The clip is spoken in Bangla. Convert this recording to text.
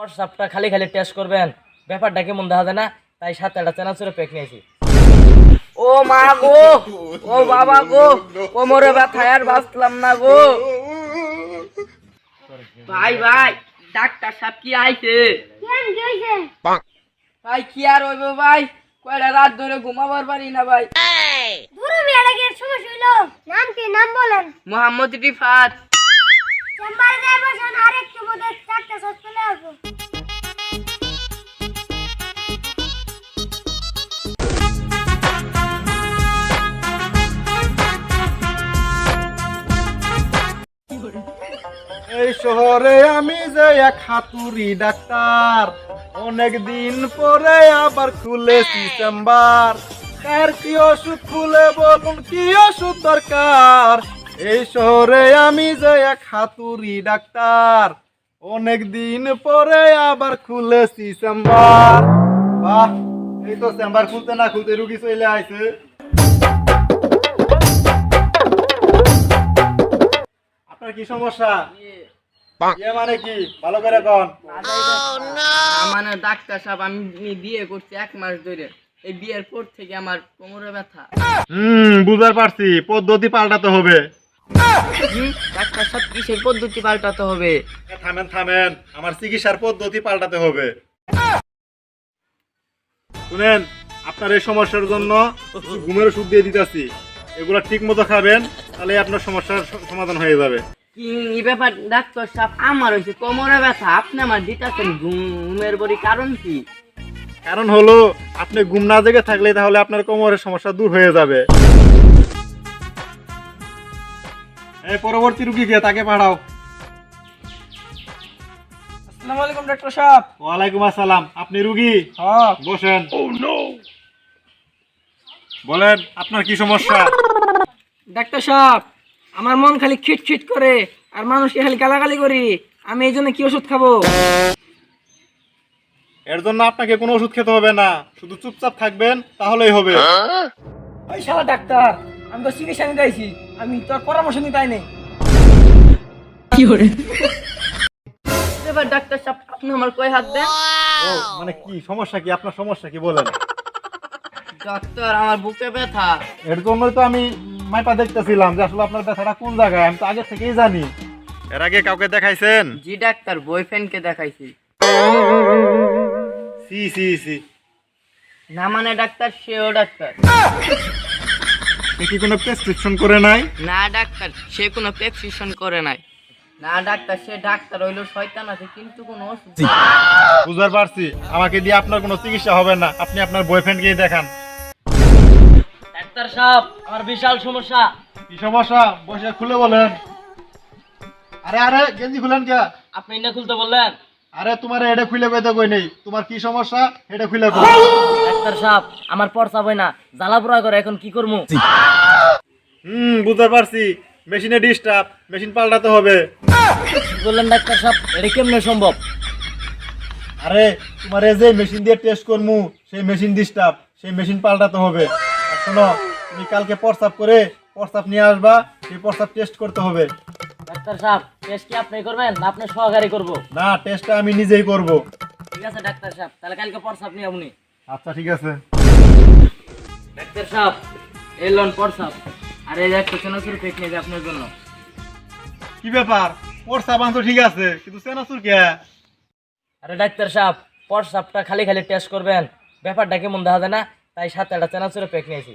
হোয়াটসঅ্যাপটা খালি খালি টেস্ট করবেন। ব্যাপারটা কেমন দেখা যায় না? তাই সাথে একটা চেনাচুরে প্যাক নিয়েছি। ও মা গো! ও বাবা গো! কোমরে ব্যথায় আর বাঁচলাম না গো! ভাই ভাই ডাক্তার সাহেব কি আইছে? ভাই কি আর হইব ভাই? কয়টা রাত ধরে ঘুমাবার পারি না ভাই। দূরে মেয়েরা গিয়ে সমস্যা হইল? নাম কি? নাম বলেন। মোহাম্মদ রিফাত। এই শহরে আমি যে এক হাতুড়ি ডাক্তার অনেক দিন পরে আবার খুলেছি চেম্বার। কার কি ওষুধ খুলে বলুন, কি ওষুধ দরকার? এই শহরে আমি যে এক হাতুড়ি ডাক্তার অনেক দিন পরে আবার খুলেছি চেম্বার। বাহ এই তো চেম্বার খুলতে না খুলতে রুগী চলে আইছে। আপনার কি সমস্যা? ইয়ে মানে কি? ভালো করে কন। মানে ডাক্তার সাহেব আমি বিয়ে করছি এক মাস ধরে। এই বিয়ের পর থেকে আমার কোমরে ব্যথা। হুম বুঝতে পারছি পদ্ধতি পাল্টাতে হবে। হুম, ডাক্তার সাহেব কিসের পদ্ধতি পাল্টাতে হবে। থামেন থামেন। আমার চিকিৎসার পদ্ধতি পাল্টাতে হবে। শুনেন আপনার এই সমস্যার জন্য ঘুমের ওষুধ দিয়ে দিতেছি। এগুলো ঠিক মতো খাবেন তাহলে আপনার সমস্যার সমাধান হয়ে যাবে। কি ব্যাপার ডাক্তার সাহেব আমার হয়েছে কোমরে ব্যথা। আপনি আমার দিতেছেন ঘুমের বড়ি কারণ কি? কারণ হলো আপনি ঘুম না জেগে থাকলে তাহলে আপনার কোমরের সমস্যা দূর হয়ে যাবে। এই পরবর্তী রুগীকে তাকে পাঠাও। আসসালামু আলাইকুম ডাক্তার সাহেব। ওয়ালাইকুম আসসালাম। আপনি রুগী? হ্যাঁ। বসেন। বলেন আপনার কি সমস্যা? ডাক্তার সাহেব আমার মন খালি খিটখিট করে আর মানুষকে খালি গালাগালি করি। আমি এই জন্য কি ওষুধ খাব? এর জন্য আপনাকে কোনো ওষুধ খেতে হবে না। শুধু চুপচাপ থাকবেন তাহলেই হবে। ওই শালা ডাক্তার আমি তো চিকিৎসা নিতে আইছি। আমি তোর পরামর্শ নিতে আই নাই কি করে এবার ডাক্তার সাহেব আপনি আমার কয় হাত দেন? ও মানে কি সমস্যা কি? আপনার সমস্যা কি? বলেন। ডাক্তার আমার বুকে ব্যথা। এর জন্যই তো আমি মাইপা দেখতেছিলাম যে আসলে আপনার ব্যথাটা কোন জায়গায়? আমি তো আগে থেকেই জানি। এর আগে কাউকে দেখাইছেন? জি ডাক্তার বয়ফ্রেন্ডকে দেখাইছি। সি সি সি। না মানে ডাক্তার সেও ডাক্তার। সে কি কোনো প্রেসক্রিপশন করে নাই? না ডাক্তার সে কোনো প্রেসক্রিপশন করে নাই। না ডাক্তার সে ডাক্তার হইল শয়তান আছে কিন্তু কোনো ওষুধ বুঝতে পারছি। আমাকে দিয়ে আপনার কোনো চিকিৎসা হবে না। আপনি আপনার বয়ফ্রেন্ডকেই দেখান। ডাক্তার সাহেব আমার বিশাল সমস্যা। কি সমস্যা? বসে খুলে বলেন। আরে আরে গেঞ্জি খুলেন কে? আপনি না খুলতে বললেন? আরে তোমার এটা খুলে কইতে কই নেই। তোমার কি সমস্যা? এটা খুলে কই। ডাক্তার সাহেব আমার পড়সা বই না জ্বালাপোড়া করে এখন কি করব হুম বুঝতে পারছি। মেশিনে ডিস্টার্ব মেশিন পাল্টাতে হবে। বললেন ডাক্তার সাহেব? এটা কেমনে সম্ভব? আরে তোমার যে মেশিন দিয়ে টেস্ট করমু সেই মেশিন ডিস্টার্ব সেই মেশিন পাল্টাতে হবে। শোনো তুমি কালকে প্রস্তাব করে প্রস্তাব নিয়ে আসবা সেই প্রস্তাব টেস্ট করতে হবে। ডাক্তার সাহেব টেস্ট কি আপনি করবেন না আপনি সহকারী করব? না টেস্টটা আমি নিজেই করব। ঠিক আছে ডাক্তার সাহেব তাহলে কালকে পরসাপ নিয়ে আপনি আচ্ছা ঠিক আছে। ডাক্তার সাহেব এই লোন পরসাপ। আর এই যে একটা চেনাচুর পেক নিয়ে আপনার জন্য। কি ব্যাপার? প্রস্তাব আনছো ঠিক আছে কিন্তু সেনাসুর কে? আরে ডাক্তার সাহেব পরসাপটা খালি খালি টেস্ট করবেন। ব্যাপারটা কেমন দেখা যায় না? তাই সাথে একটা চেনাচুরে পেক নিয়েছি।